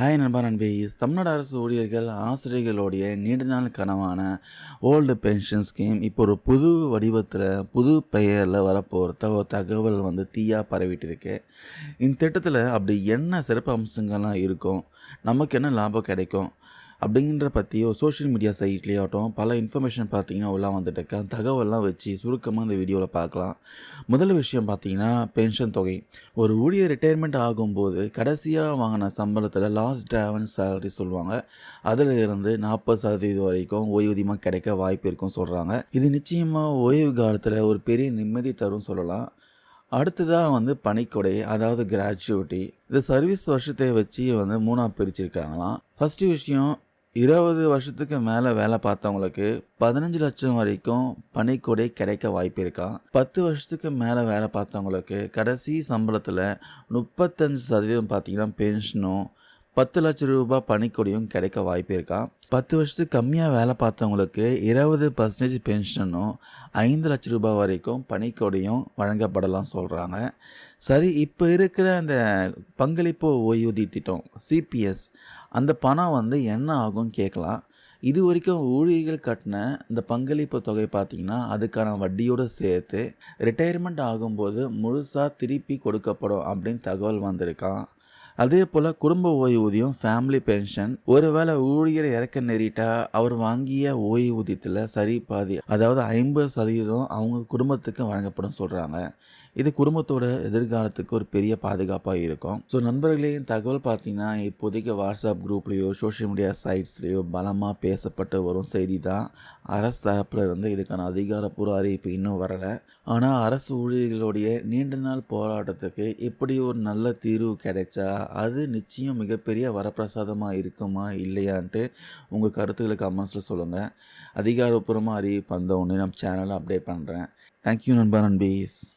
Hi நண்பா நண்பி. தமிழ்நாடு அரசு ஊழியர்கள் ஆசிரியர்களுடைய நீண்ட நாள் கனவான ஓல்டு பென்ஷன் ஸ்கீம் இப்போ ஒரு புது வடிவத்தில் புது பெயரில் வரப்போகிற ஒரு தகவல் வந்து தீயாக பரவிட்டு இருக்கு இந்த திட்டத்தில் அப்படி என்ன சிறப்பு அம்சங்கள்லாம் இருக்கும்? நமக்கு என்ன லாபம் கிடைக்கும்? அப்படிங்கிற பற்றியோ சோஷியல் மீடியா சைட்லேயாகட்டும் பல இன்ஃபர்மேஷன் பார்த்தீங்கன்னா உள்ளே வந்துட்டு அந்த தகவல்லாம் வச்சு சுருக்கமாக இந்த வீடியோவில் பார்க்கலாம் முதல் விஷயம் பார்த்தீங்கன்னா பென்ஷன் தொகை. ஒரு ஊழியர் ரிட்டையர்மெண்ட் ஆகும்போது கடைசியாக வாங்கின சம்பளத்தில் லாஸ்ட் டிராவன் சேலரி சொல்லுவாங்க. அதில் இருந்து நாற்பது சதவீதம் வரைக்கும் ஓய்வூதியமாக கிடைக்க வாய்ப்பு இருக்கும் சொல்கிறாங்க இது நிச்சயமாக ஓய்வு காலத்தில் ஒரு பெரிய நிம்மதி தரும் சொல்லலாம். அடுத்ததாக வந்து பணிக்கொடை அதாவது கிராஜுவிட்டி இது சர்வீஸ் வருஷத்தை வச்சு வந்து மூணாக பிரிச்சிருக்காங்களாம். ஃபஸ்ட்டு விஷயம் இருபது வருஷத்துக்கு மேலே வேலை பார்த்தவங்களுக்கு பதினஞ்சு லட்சம் வரைக்கும் பணிக்கொடை கிடைக்க வாய்ப்பு இருக்கான் பத்து வருஷத்துக்கு மேலே வேலை பார்த்தவங்களுக்கு கடைசி சம்பளத்தில் முப்பத்தஞ்சு சதவீதம் பார்த்தீங்கன்னா பென்ஷனும் பத்து லட்சம் ரூபாய் பணிக்கொடியும் கிடைக்க வாய்ப்பு இருக்கா? பத்து வருஷத்துக்கு கம்மியாக வேலை பார்த்தவங்களுக்கு இருபது பர்சன்டேஜ் பென்ஷனும் ஐந்து லட்சம் ரூபாய் வரைக்கும் பணிக்கொடையும் வழங்கப்படலாம் சொல்கிறாங்க சரி இப்போ இருக்கிற அந்த பங்களிப்பு ஓய்வூதிய திட்டம் சிபிஎஸ் அந்த பணம் வந்து என்ன ஆகும்னு கேட்கலாம். இது வரைக்கும் ஊழியர்கள் கட்டின இந்த பங்களிப்பு தொகை பார்த்திங்கன்னா அதுக்கான வட்டியோடு சேர்த்து ரிட்டையர்மெண்ட் ஆகும்போது முழுசாக திருப்பி கொடுக்கப்படும் அப்படின்னு தகவல் வந்திருக்கான். அதே போல் குடும்ப ஓய்வூதியம் ஃபேமிலி பென்ஷன் ஒருவேளை ஊழியர் இறக்க நேரிட்டா அவர் வாங்கிய ஓய்வூதியத்தில் சரி பாதி அதாவது ஐம்பது சதவீதம் அவங்க குடும்பத்துக்கு வழங்கப்படும் சொல்கிறாங்க இது குடும்பத்தோட எதிர்காலத்துக்கு ஒரு பெரிய பாதுகாப்பாக இருக்கும். ஸோ நண்பர்களே தகவல் பார்த்தீங்கன்னா இப்போதைக்கு வாட்ஸ்அப் குரூப்லேயோ சோஷியல் மீடியா சைட்ஸ்லேயோ பலமாக பேசப்பட்டு வரும் செய்தி தான். அரசு தரப்பில் இருந்து இதுக்கான அதிகாரப்பூர்வ அறிவிப்பு இன்னும் வரலை. ஆனால் அரசு ஊழியர்களுடைய நீண்ட நாள் போராட்டத்துக்கு இப்படி ஒரு நல்ல தீர்வு கிடைச்சா அது நிச்சயம் மிகப்பெரிய வரப்பிரசாதமாக இருக்குமா இல்லையான்ட்டு உங்கள் கருத்துக்களை கமெண்ட்ஸில் சொல்லுங்கள் அதிகாரப்பூர்வமாக அறிவிப்பு வந்த உடனே நம்ம சேனலை அப்டேட் பண்ணுறேன் தேங்க்யூ நண்பா நண்பீஸ்.